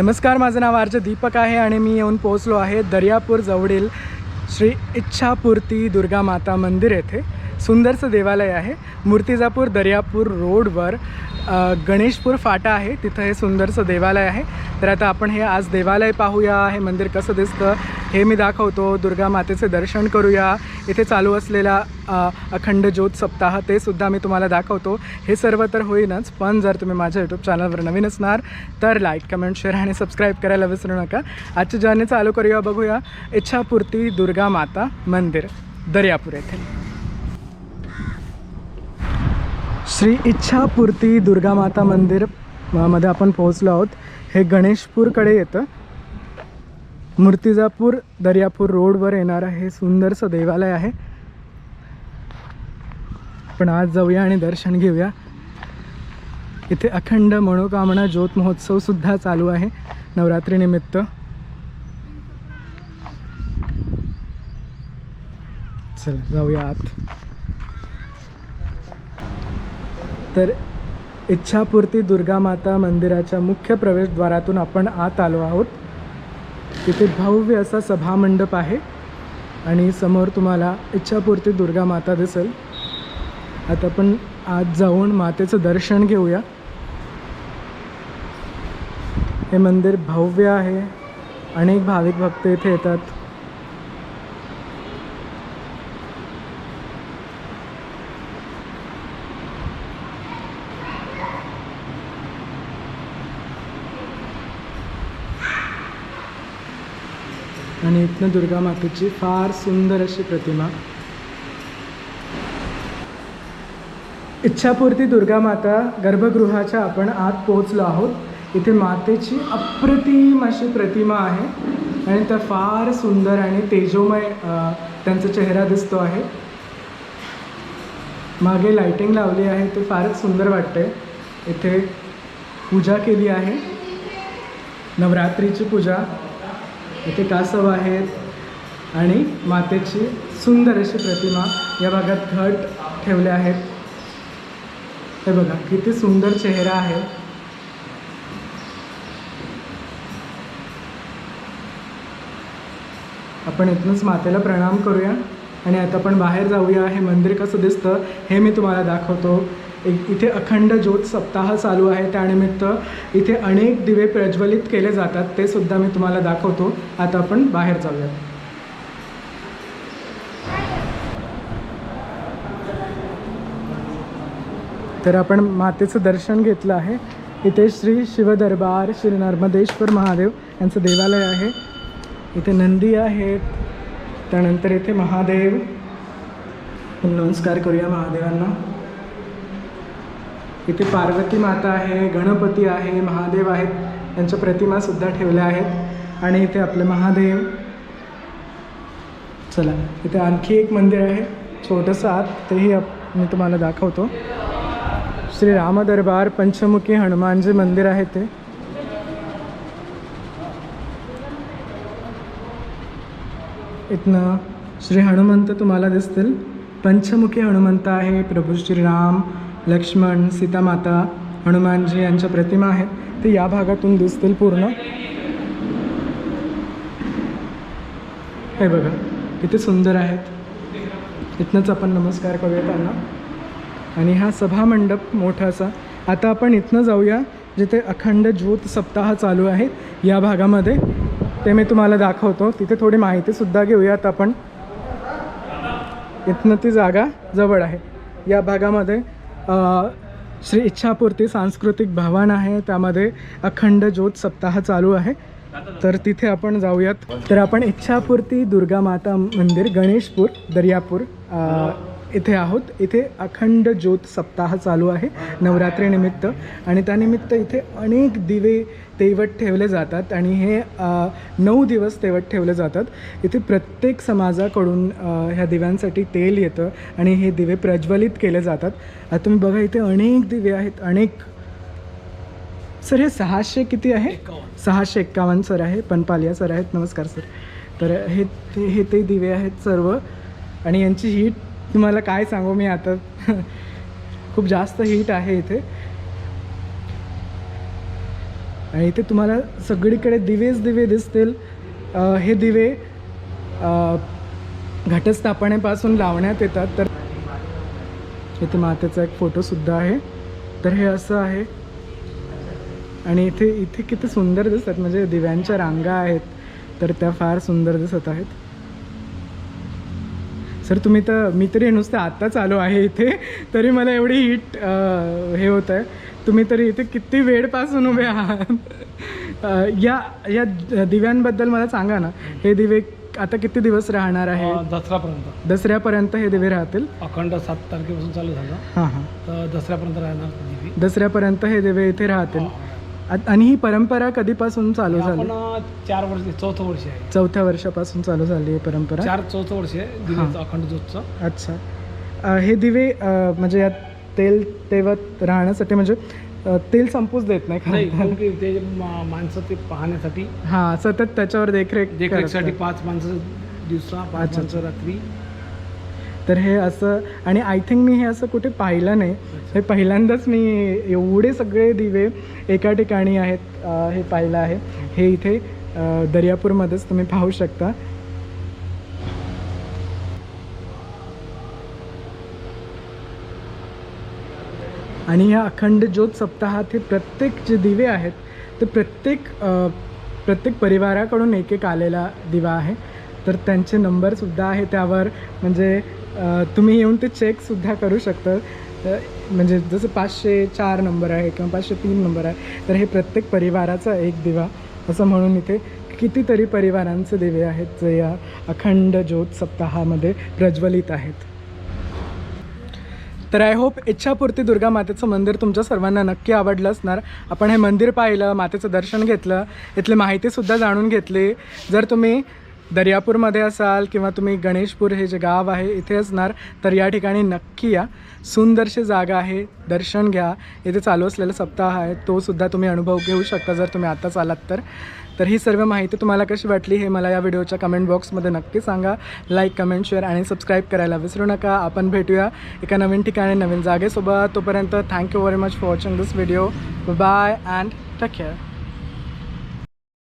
नमस्कार माझं नाव आर्ज दीपक आहे आणि मी येऊन पोहोचलो आहे दर्यापूर जवळील श्री इच्छापूर्ती दुर्गा माता मंदिर येथे. सुंदरसं देवालय आहे. मूर्तिजापूर दर्यापूर रोडवर गणेशपूर फाटा आहे. तिथं हे सुंदरसं देवालय आहे. तर आता आपण हे आज देवालय पाहूया. हे मंदिर कसं दिसतं? हे मी दाखवतो. दुर्गा मातेचे दर्शन करूया. इथे चालू असलेला अखंड ज्योत सप्ताह ते सुद्धा मी तुम्हाला दाखवतो. हे सर्व तर होईनच पण जर तुम्ही माझ्या यूट्यूब चॅनलवर नवीन असणार तर लाईक कमेंट शेअर आणि सबस्क्राईब करायला विसरू नका. आजची जर्नी चालू करूया बघूया. इच्छापूर्ती दुर्गा माता मंदिर दर्यापूर येथे. श्री इच्छापूर्ती दुर्गा माता मंदिरमध्ये आपण पोहोचलो आहोत. हे गणेशपूरकडे येतं. मूर्तिजापूर दर्यापूर रोडवर येणारं हे सुंदरसं देवालय आहे. पण आज जाऊया आणि दर्शन घेऊया. इथे अखंड मनोकामना ज्योत महोत्सव सुद्धा चालू आहे नवरात्रीनिमित्त चल जाऊया आत. तर इच्छापूर्ती दुर्गा माता मंदिराच्या मुख्य प्रवेशद्वारातून आपण आत आलो आहोत. तिथे भव्य असा सभामंडप आहे. आणि समोर तुम्हाला इच्छापूर्ती दुर्गा माता दिसेल. आता आपण आत जाऊन मातेचं दर्शन घेऊया. हे मंदिर भव्य आहे. अनेक भाविक भक्त इथे येतात. आणि इथनं दुर्गा मातेची फार सुंदर अशी प्रतिमा. इच्छापूर्ती दुर्गा माता गर्भगृहाच्या आपण आत पोहोचलो आहोत. इथे मातेची अप्रतिम अशी प्रतिमा आहे आणि त्या फार सुंदर आणि तेजोमय त्यांचा चेहरा दिसतो आहे. मागे लाइटिंग लावली आहे ते फारच सुंदर वाटते इथे पूजा केली आहे. नवरात्रीची पूजा. इथे कासव आहेत. आणि मातेची सुंदर अशी प्रतिमा या भागात घट ठेवले आहेत. हे बघा किती सुंदर चेहरा आहे. आपण इथूनच मातेला प्रणाम करूया. आणि आता आपण बाहेर जाऊया. हे मंदिर कसं दिसतं हे मी तुम्हाला दाखवतो. एक इथे अखंड ज्योत सप्ताह चालू आहे. त्यानिमित्त इथे अनेक दिवे प्रज्वलित केले जातात. ते सुद्धा मी तुम्हाला दाखवतो. आता आपण बाहेर जाऊया तर आपण मातेचं दर्शन घेतलं आहे. इथे श्री शिवदरबार श्री नर्मदेश्वर महादेव यांचं देवालय आहे. इथे नंदी आहेत. त्यानंतर इथे महादेव. नमस्कार करूया महादेवांना. इथे पार्वती माता आहे गणपती आहे महादेव आहेत यांच्या प्रतिमासुद्धा ठेवल्या आहेत. आणि इथे आपले महादेव. चला इथे आणखी एक मंदिर आहे छोटंसं आत तेही आप मी तुम्हाला दाखवतो. श्री रामदरबार पंचमुखी हनुमानजी मंदिर आहे ते. इथनं श्री हनुमंत तुम्हाला दिसतील. पंचमुखी हनुमंत आहे प्रभू श्रीराम. लक्ष्मण सीतामाता हनुमानजी यांच्या प्रतिमा आहेत. ते या भागातून दिसतील पूर्ण. हे बघा किती सुंदर आहेत. इथनंच आपण नमस्कार करूया त्यांना. आणि हा सभामंडप मोठासा आता आपण इथनं जाऊया जिथे अखंड ज्योत सप्ताह चालू आहे. या भागामध्ये. ते मी तुम्हाला दाखवतो. तिथे थोडी माहितीसुद्धा घेऊयात आपण. इथनं ती जागा जवळ आहे. या भागामध्ये श्री इच्छापूर्ती सांस्कृतिक भवन आहे. त्यामध्ये अखंड ज्योत सप्ताह चालू आहे. तर तिथे आपण जाऊयात. तर आपण इच्छापूर्ती दुर्गा माता मंदिर गणेशपूर दर्यापूर इथे आहोत. इथे अखंड ज्योत सप्ताह चालू आहे नवरात्रीनिमित्त आणि त्यानिमित्त इथे अनेक दिवे तेवत ठेवले जातात आणि हे नऊ दिवस तेवत ठेवले जातात. इथे प्रत्येक समाजाकडून ह्या दिव्यांसाठी तेल येतं आणि हे दिवे प्रज्वलित केले जातात. आता तुम्ही बघा इथे अनेक दिवे आहेत अनेक. सर हे सहाशे किती आहे? सहाशे एक्कावन्न सर आहे. पनपालिया सर आहेत. नमस्कार सर. तर हे ते हे ते दिवे आहेत सर्व. आणि यांची हीट तुम्हाला काय सांगू मी आता? खूप जास्त हीट आहे इथे. आणि इथे तुम्हाला सगळीकडे दिवेच दिवे दिसतील. हे दिवे घटस्थापनेपासून लावण्यात येतात. तर इथे मातेचा एक फोटोसुद्धा आहे. तर हे असं आहे. आणि इथे इथे किती सुंदर दिसतात. म्हणजे दिव्यांच्या रांगा आहेत. तर त्या फार सुंदर दिसत आहेत. सर तुम्ही तर मी तरी नुसतं आत्ताच आलो आहे इथे तरी मला एवढी हीट हे होत आहे तुम्ही तरी इथे किती वेळपासून उभे आहात? या या दिव्यांबद्दल मला सांगा ना. हे दिवे आता किती दिवस राहणार आहे अं, दसरापर्यंत दसऱ्यापर्यंत. हे दिवे राहतील? अखंड सात तारखेपासून चालू झालं. हां हां. तर दसऱ्यापर्यंत राहणार दिवी. दसऱ्यापर्यंत हे दिवे इथे राहतील. आणि ही परंपरा कधीपासून चालू झाली? आपण अं, चार वर्ष चौथं वर्ष आहे. चौथ्या वर्षापासून चालू झाली ही परंपरा? चार चौथं वर्ष आहे अखंड ज्योतचं अच्छा. अ, हे दिवे अ, म्हणजे यात तेल तेवत राहण्यासाठी म्हणजे अ, तेल संपूच देत नाही नाही खरं कारण की ते मा- माणसं ते पाहण्यासाठी. हां सतत त्याच्यावर देखरेख देखरेखसाठी. पाच माणसं दिवसा पाच अच्छा. माणसं रात्री तर हे असं आणि आय थिंक मी हे असं कुठे पाहिलं नाही. हे पहिल्यांदाच मी एवढे सगळे दिवे एका ठिकाणी आहेत हे पाहिलं आहे. हे इथे दर्यापूरमध्येच तुम्ही पाहू शकता. आणि ह्या अखंड ज्योत सप्ताहात हे प्रत्येक जे दिवे आहेत ते प्रत्येक प्रत्येक परिवाराकडून एक एक आलेला दिवा आहे. तर त्यांचे नंबरसुद्धा आहे त्यावर म्हणजे तुम्ही येऊन ते चेकसुद्धा करू शकता. म्हणजे जसं पाचशे चार नंबर आहे किंवा पाचशे तीन नंबर आहे तर हे प्रत्येक परिवाराचा एक दिवा असं म्हणून इथे कितीतरी परिवारांचे दिवे आहेत जे या अखंड ज्योत सप्ताहामध्ये प्रज्वलित आहेत. तर आय होप इच्छापूर्ती दुर्गा मातेचं मंदिर तुमच्या सर्वांना नक्की आवडलं असणार. आपण हे मंदिर पाहिलं मातेचं दर्शन घेतलं इथली माहितीसुद्धा जाणून घेतली. जर तुम्ही दर्यापूरमध्ये असाल किंवा तुम्ही गणेशपूर हे जे गाव आहे इथे असणार तर या ठिकाणी नक्की या. सुंदरशी जागा आहे दर्शन घ्या. इथे चालू असलेला सप्ताह आहे तोसुद्धा तुम्ही अनुभव घेऊ शकता जर तुम्ही आत्ताच आलात तर. तर ही सर्व माहिती तुम्हाला कशी वाटली हे मला या व्हिडिओच्या कमेंट बॉक्समध्ये नक्की सांगा. लाईक कमेंट शेअर आणि सबस्क्राईब करायला विसरू नका. आपण भेटूया एका नवीन ठिकाणी नवीन जागेसोबत. तोपर्यंत thank you very much for watching this video bye and take care